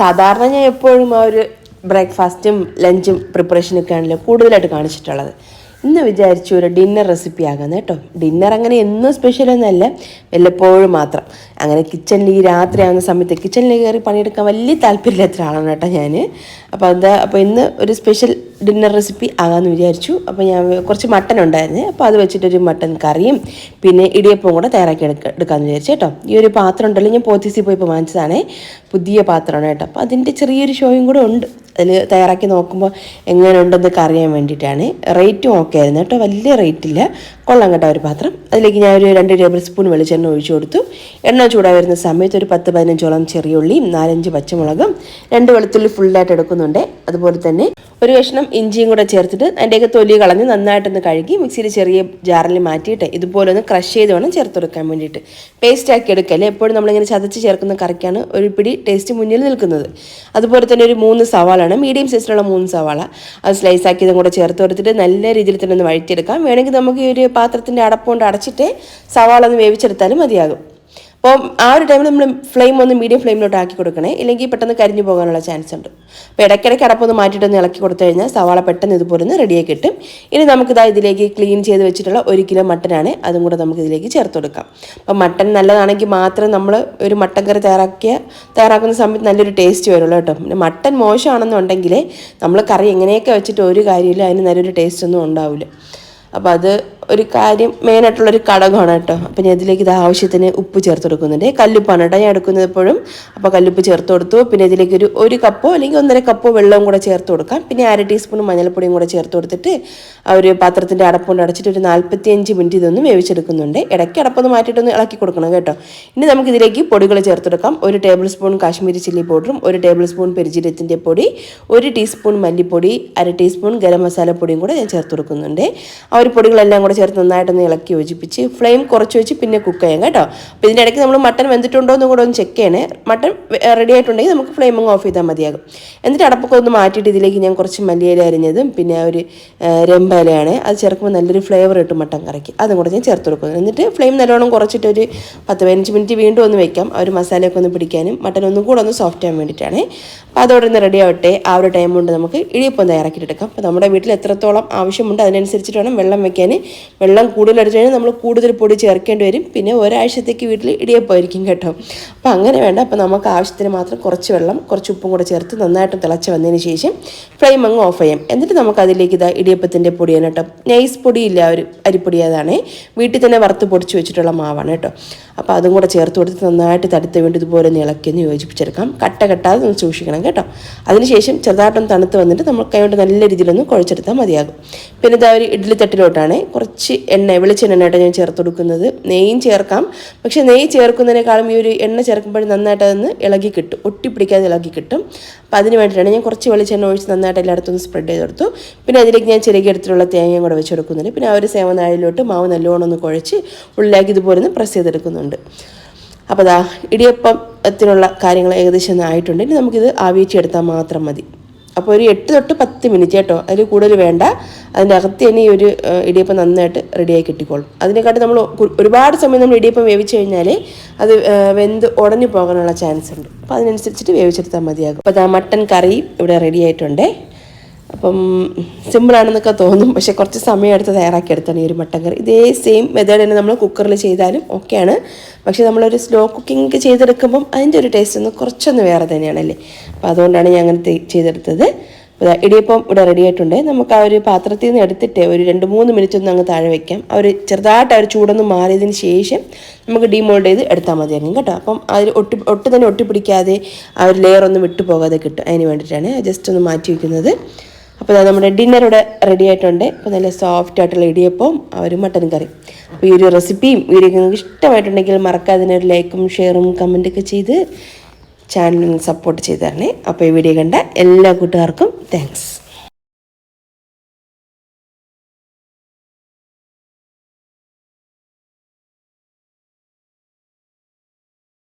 സാധാരണ ഞാൻ എപ്പോഴും ആ ഒരു ബ്രേക്ക്ഫാസ്റ്റും ലഞ്ചും പ്രിപ്പറേഷനൊക്കെ ആണല്ലോ കൂടുതലായിട്ട് കാണിച്ചിട്ടുള്ളത്. ഇന്ന് വിചാരിച്ചു ഒരു ഡിന്നർ റെസിപ്പി ആകാന്ന് കേട്ടോ. ഡിന്നർ അങ്ങനെ എന്നും സ്പെഷ്യലൊന്നല്ല വല്ലപ്പോഴും മാത്രം. അങ്ങനെ കിച്ചണിൽ ഈ രാത്രി ആകുന്ന സമയത്ത് കിച്ചണിൽ കയറി പണിയെടുക്കാൻ വലിയ താല്പര്യമില്ലാത്ത ഒരാളാണ് കേട്ടോ ഞാൻ അപ്പോൾ എന്താ അപ്പോൾ ഇന്ന് ഒരു സ്പെഷ്യൽ ഡിന്നർ റെസിപ്പി ആകാമെന്ന് വിചാരിച്ചു. അപ്പോൾ ഞാൻ കുറച്ച് മട്ടൻ ഉണ്ടായിരുന്നു. അപ്പോൾ അത് വെച്ചിട്ടൊരു മട്ടൻ കറിയും പിന്നെ ഇടിയപ്പവും കൂടെ തയ്യാറാക്കി എടുക്ക എടുക്കാമെന്ന് വിചാരിച്ചു കേട്ടോ. ഈ ഒരു പാത്രം ഉണ്ടല്ലോ ഞാൻ പോത്തീസിൽ പോയി ഇപ്പോൾ വാങ്ങിച്ചതാണേ. പുതിയ പാത്രമാണ് കേട്ടോ. അപ്പോൾ അതിന്റെ ചെറിയൊരു ഷോയും കൂടെ ഉണ്ട്. അതിൽ തയ്യാറാക്കി നോക്കുമ്പോൾ എങ്ങനെ ഉണ്ടെന്നൊക്കെ അറിയാൻ വേണ്ടിയിട്ടാണ് റേറ്റും ഓക്കെ ആയിരുന്നു കേട്ടോ. വലിയ റേറ്റ് ഇല്ല. കൊള്ളാം കേട്ടോ ഒരു പാത്രം. അതിലേക്ക് ഞാൻ ഒരു രണ്ട് ടേബിൾ സ്പൂൺ വെളിച്ചെണ്ണ ഒഴിച്ചു കൊടുത്തു. എണ്ണ ചൂടായി വരുന്ന സമയത്ത് ഒരു പത്ത് പതിനഞ്ചോളം ചെറിയ ഉള്ളിയും നാലഞ്ച് പച്ചമുളകും രണ്ട് വെളുത്തുള്ളി ഫുള്ളായിട്ട് എടുക്കുന്നുണ്ട്. അതുപോലെ തന്നെ ഒരു കഷ്ണം ഇഞ്ചിയും കൂടെ ചേർത്തിട്ട് അതിന്റെയൊക്കെ തൊലി കളഞ്ഞ് നന്നായിട്ടൊന്ന് കഴുകി മിക്സിയിൽ ചെറിയ ജാറിൽ മാറ്റിയിട്ട് ഇതുപോലെ ഒന്ന് ക്രഷ് ചെയ്ത് വേണം ചേർത്ത് കൊടുക്കാൻ വേണ്ടിയിട്ട്. പേസ്റ്റ് ആക്കി എടുക്കല്ലേ? എപ്പോഴും നമ്മളിങ്ങനെ ചതച്ച് ചേർക്കുന്ന കറിക്കാണ് ഒരു പിടി ടേസ്റ്റ് മുന്നിൽ നിൽക്കുന്നത്. അതുപോലെ തന്നെ ഒരു മൂന്ന് സവാളാണ്. മീഡിയം സൈസിലുള്ള മൂന്ന് സവാള. അത് സ്ലൈസ് ആക്കിയതും കൂടെ ചേർത്ത് കൊടുത്തിട്ട് നല്ല രീതിയിൽ തന്നെ ഒന്ന് വഴറ്റിയെടുക്കാം. വേണമെങ്കിൽ നമുക്ക് ഈ ഒരു പാത്രത്തിന്റെ അടപ്പുകൊണ്ട് അടച്ചിട്ട് സവാള ഒന്ന് വേവിച്ചെടുത്താലും മതിയാകും. അപ്പോൾ ആ ഒരു ടൈമിൽ നമ്മൾ ഫ്ലെയിം ഒന്ന് മീഡിയം ഫ്ലെയിമിലോട്ട് ആക്കി കൊടുക്കണേ. ഇല്ലെങ്കിൽ പെട്ടെന്ന് കരിഞ്ഞു പോകാനുള്ള ചാൻസ് ഉണ്ട്. അപ്പോൾ ഇടയ്ക്കിടയ്ക്ക് അടപ്പൊന്ന് മാറ്റിയിട്ടൊന്ന് ഇളക്കി കൊടുത്തു കഴിഞ്ഞാൽ സവാള പെട്ടെന്ന് ഇതുപോലെ ഒന്ന് റെഡിയായി കിട്ടും. ഇനി നമുക്കിതാ ഇതിലേക്ക് ക്ലീൻ ചെയ്ത് വെച്ചിട്ടുള്ള ഒരു കിലോ മട്ടനാണ് അതും കൂടെ നമുക്ക് ഇതിലേക്ക് ചേർത്ത് കൊടുക്കാം. അപ്പോൾ മട്ടൻ നല്ലതാണെങ്കിൽ മാത്രം നമ്മൾ ഒരു മട്ടൻ കറി തയ്യാറാക്കിയ തയ്യാറാക്കുന്ന സമയത്ത് നല്ലൊരു ടേസ്റ്റ് വരുള്ളൂ കേട്ടോ. പിന്നെ മട്ടൻ മോശമാണെന്നുണ്ടെങ്കിൽ നമ്മൾ കറി എങ്ങനെയൊക്കെ വെച്ചിട്ട് ഒരു കാര്യമില്ല അതിന് നല്ലൊരു ടേസ്റ്റ് ഒന്നും ഉണ്ടാവില്ല. അപ്പോൾ അത് ഒരു കാര്യം മെയിനായിട്ടുള്ളൊരു ഘടകമാണ് കേട്ടോ. അപ്പോൾ ഞാൻ ഇതിലേക്ക് ഇത് ആവശ്യത്തിന് ഉപ്പ് ചേർത്ത് കൊടുക്കുന്നുണ്ട്. കല്ലുപ്പാണ് കേട്ടോ ഞാൻ എടുക്കുന്നത് എപ്പോഴും. അപ്പോൾ കല്ലുപ്പ് ചേർത്ത് കൊടുത്തു. പിന്നെ ഇതിലേക്ക് ഒരു ഒരു കപ്പോ അല്ലെങ്കിൽ ഒന്നര കപ്പോ വെള്ളവും കൂടെ ചേർത്ത് കൊടുക്കാം. പിന്നെ അര ടീസ്പൂൺ മഞ്ഞൾപ്പൊടിയും കൂടെ ചേർത്ത് കൊടുത്തിട്ട് ആ ഒരു പാത്രത്തിന്റെ അടപ്പുകൊണ്ട് അടച്ചിട്ട് ഒരു നാൽപ്പത്തിയഞ്ച് മിനിറ്റ് ഇതൊന്ന് വേവിച്ചെടുക്കുന്നുണ്ട്. ഇടയ്ക്ക് അടപ്പൊന്ന് മാറ്റിയിട്ടൊന്ന് ഇളക്കി കൊടുക്കണം കേട്ടോ. ഇനി നമുക്ക് ഇതിലേക്ക് പൊടികൾ ചേർത്ത് കൊടുക്കാം ഒരു ടേബിൾ സ്പൂൺ കാശ്മീരി ചില്ലി പൗഡറും ഒരു ടേബിൾ സ്പൂൺ പെരിജീരത്തിന്റെ പൊടി ഒരു ടീസ്പൂൺ മല്ലിപ്പൊടി അര ടീസ്പൂൺ ഗരം മസാല പൊടിയും കൂടെ ഞാൻ ചേർത്ത് കൊടുക്കുന്നുണ്ട്. ആ ഒരു പൊടികളെല്ലാം കൂടെ ചേർത്ത് നന്നായിട്ടൊന്ന് ഇളക്കി യോജിപ്പിച്ച് ഫ്ലെയിം കുറച്ച് വെച്ച് പിന്നെ കുക്ക് ചെയ്യാം കേട്ടോ. അപ്പോൾ ഇതിന്റെ ഇടയ്ക്ക് നമ്മൾ മട്ടൺ വെന്തിട്ടുണ്ടോ എന്ന് കൂടെ ഒന്ന് ചെക്ക് ചെയ്യണേ. മട്ടൺ റെഡി ആയിട്ടുണ്ടെങ്കിൽ നമുക്ക് ഫ്ലെയിം അങ്ങ് ഓഫ് ചെയ്താൽ മതിയാകും. എന്നിട്ട് അടപ്പൊക്കെ ഒന്ന് മാറ്റിയിട്ട് ഇതിലേക്ക് ഞാൻ കുറച്ച് മല്ലിയില അരിഞ്ഞതും പിന്നെ ഒരു രമ്പലയാണ്. അത് ചേർക്കുമ്പോൾ നല്ലൊരു ഫ്ലേവർ ഇട്ട് മട്ടൻ കറിക്ക്. അതും കൂടെ ഞാൻ ചേർത്ത് കൊടുക്കുന്നു എന്നിട്ട് ഫ്ലെയിം നല്ലോണം കുറച്ചിട്ട് ഒരു പത്ത് പതിനഞ്ച് മിനിറ്റ് വീണ്ടും ഒന്ന് വെക്കാം. ആ ഒരു മസാലയൊക്കെ ഒന്ന് പിടിക്കാനും മട്ടൻ ഒന്നും കൂടെ ഒന്ന് സോഫ്റ്റ് ആകാൻ വേണ്ടിയിട്ടാണ്. അപ്പോൾ അതോടെ ഒന്ന് റെഡി ആവട്ടെ. ആ ഒരു ടൈം കൊണ്ട് നമുക്ക് ഇടിയപ്പം തയ്യാറാക്കിയിട്ടെടുക്കാം അപ്പോൾ നമ്മുടെ വീട്ടിൽ എത്രത്തോളം ആവശ്യമുണ്ട് അതിനനുസരിച്ചിട്ട് വേണം വെള്ളം വെക്കാൻ വെള്ളം കൂടുതൽ അടിച്ചു കഴിഞ്ഞാൽ നമ്മൾ കൂടുതൽ പൊടി ചേർക്കേണ്ടി വരും. പിന്നെ ഒരാഴ്ചത്തേക്ക് വീട്ടിൽ ഇടിയപ്പമായിരിക്കും കേട്ടോ. അപ്പോൾ അങ്ങനെ വേണ്ട. അപ്പോൾ നമുക്ക് ആവശ്യത്തിന് മാത്രം കുറച്ച് വെള്ളം കുറച്ച് ഉപ്പും കൂടെ ചേർത്ത് നന്നായിട്ട് തിളച്ച് വന്നതിന് ശേഷം ഫ്ലെയിം അങ്ങ് ഓഫ് ചെയ്യാം. എന്നിട്ട് നമുക്ക് അതിലേക്ക് ഇതാ ഇടിയപ്പത്തിന്റെ പൊടിയാണ് കേട്ടോ. നൈസ് പൊടിയില്ല ഒരു അരിപ്പൊടി അതാണ്. വീട്ടിൽ തന്നെ വറുത്ത് പൊടിച്ച് വെച്ചിട്ടുള്ള മാവാണ് കേട്ടോ. അപ്പോൾ അതും കൂടെ ചേർത്ത് കൊടുത്ത് നന്നായിട്ട് തടുത്ത് വേണ്ടി ഇതുപോലെ ഒന്ന് യോജിപ്പിച്ചെടുക്കാം. കട്ട കെട്ടാതെ ഒന്ന് സൂക്ഷിക്കണം കേട്ടോ. അതിനുശേഷം ചെറുതായിട്ടൊന്ന് തണുത്ത് വന്നിട്ട് നമ്മൾ കൈകൊണ്ട് നല്ല രീതിയിലൊന്ന് കുഴച്ചെടുത്താൽ മതിയാകും. പിന്നെ ഇതാ ഒരു ഇഡ്ഡലി തട്ടിലോട്ടാണ്. കുറച്ച് എണ്ണ വെളിച്ചെണ്ണയായിട്ട് ഞാൻ ചേർത്ത് കൊടുക്കുന്നത് നെയ്യും ചേർക്കാം. പക്ഷേ നെയ്യ് ചേർക്കുന്നതിനേക്കാളും ഈ ഒരു എണ്ണ ചേർക്കുമ്പോൾ നന്നായിട്ട് അതൊന്ന് ഇളകി കിട്ടും. ഒട്ടിപ്പിടിക്കാതെ ഇളകി കിട്ടും. അപ്പോൾ അതിന് വേണ്ടിയിട്ടാണ് ഞാൻ കുറച്ച് വെളിച്ചെണ്ണ ഒഴിച്ച് നന്നായിട്ട് എല്ലായിടത്തും സ്പ്രെഡ് ചെയ്ത് കൊടുത്തു. പിന്നെ അതിലേക്ക് ഞാൻ ചെറിയ ഇടത്തിലുള്ള തേങ്ങയും കൂടെ വെച്ച് കൊടുക്കുന്നുണ്ട്. പിന്നെ ആ ഒരു സേവനാഴിലോട്ട് മാവ് നല്ലോണം ഒന്ന് കുഴച്ച് ഉള്ളിലാക്കി ഇതുപോലെ ഒന്ന് പ്രസ് ചെയ്തെടുക്കുന്നുണ്ട്. അപ്പോൾ ദാ ഇടിയപ്പത്തിനുള്ള കാര്യങ്ങൾ ഏകദേശം ആയിട്ടുണ്ട്. ഇനി നമുക്കിത് ആവിയിച്ചെടുത്താൽ മാത്രം മതി. അപ്പോൾ ഒരു എട്ട് തൊട്ട് പത്ത് മിനിറ്റ് കേട്ടോ. അതിൽ കൂടുതൽ വേണ്ട. അതിന്റെ അകത്ത് തന്നെ ഈ ഒരു ഇടിയപ്പം നന്നായിട്ട് റെഡിയായി കിട്ടിക്കോളും. അതിനെക്കാട്ടി നമ്മൾ ഒരുപാട് സമയം നമ്മൾ ഇടിയപ്പം വേവിച്ച് കഴിഞ്ഞാൽ അത് വെന്ത് ഉടഞ്ഞു പോകാനുള്ള ചാൻസ് ഉണ്ട്. അപ്പോൾ അതിനനുസരിച്ചിട്ട് വേവിച്ചെടുത്താൽ മതിയാകും. അപ്പോൾ ദാ മട്ടൻ കറി ഇവിടെ റെഡി ആയിട്ടുണ്ടേ. അപ്പം സിമ്പിളാണെന്നൊക്കെ തോന്നും. പക്ഷേ കുറച്ച് സമയം എടുത്ത് തയ്യാറാക്കിയെടുത്താണ് ഈ ഒരു മട്ടൻ കറി ഇതേ സെയിം മെത്തേഡ് തന്നെ നമ്മൾ കുക്കറിൽ ചെയ്താലും ഓക്കെയാണ് പക്ഷേ നമ്മളൊരു സ്ലോ കുക്കിംഗ് ചെയ്തെടുക്കുമ്പം അതിന്റെ ഒരു ടേസ്റ്റ് ഒന്ന് കുറച്ചൊന്ന് വേറെ തന്നെയാണല്ലേ? അപ്പോൾ അതുകൊണ്ടാണ് ഞാൻ അങ്ങനെ ചെയ്തെടുത്തത്. ഇടിയപ്പം ഇവിടെ റെഡി ആയിട്ടുണ്ട്. നമുക്ക് ആ ഒരു പാത്രത്തിൽ നിന്ന് എടുത്തിട്ട് ഒരു രണ്ട് മൂന്ന് മിനിറ്റ് ഒന്ന് അങ്ങ് താഴെ വെക്കാം. ഒരു ചെറുതായിട്ട് ഒരു ചൂടൊന്ന് മാറിയതിന് ശേഷം നമുക്ക് ഡീമോൾഡ് ചെയ്ത് എടുത്താൽ മതിയായിരുന്നു കേട്ടോ. അപ്പം അതിൽ ഒട്ടി ഒട്ടു തന്നെ ഒട്ടിപ്പിടിക്കാതെ ആ ഒരു ലെയർ ഒന്നും വിട്ടു പോകാതെ കിട്ടും. അതിന് വേണ്ടിയിട്ടാണ് ജസ്റ്റ് ഒന്ന് മാറ്റി വയ്ക്കുന്നത് അപ്പോൾ നമ്മുടെ ഡിന്നർ ഇവിടെ റെഡി ആയിട്ടുണ്ട്. അപ്പോൾ നല്ല സോഫ്റ്റ് ആയിട്ടുള്ള ഇടിയപ്പവും ആ ഒരു മട്ടൻ കറി അപ്പോൾ ഈ ഒരു റെസിപ്പിയും വീഡിയോ നിങ്ങൾക്ക് ഇഷ്ടമായിട്ടുണ്ടെങ്കിൽ മറക്കാതെ ഒരു ലൈക്കും ഷെയറും കമന്റൊക്കെ ചെയ്ത് ചാനലിന് സപ്പോർട്ട് ചെയ്ത് തരണേ. അപ്പോൾ ഈ വീഡിയോ കണ്ട എല്ലാ കൂട്ടുകാർക്കും താങ്ക്സ്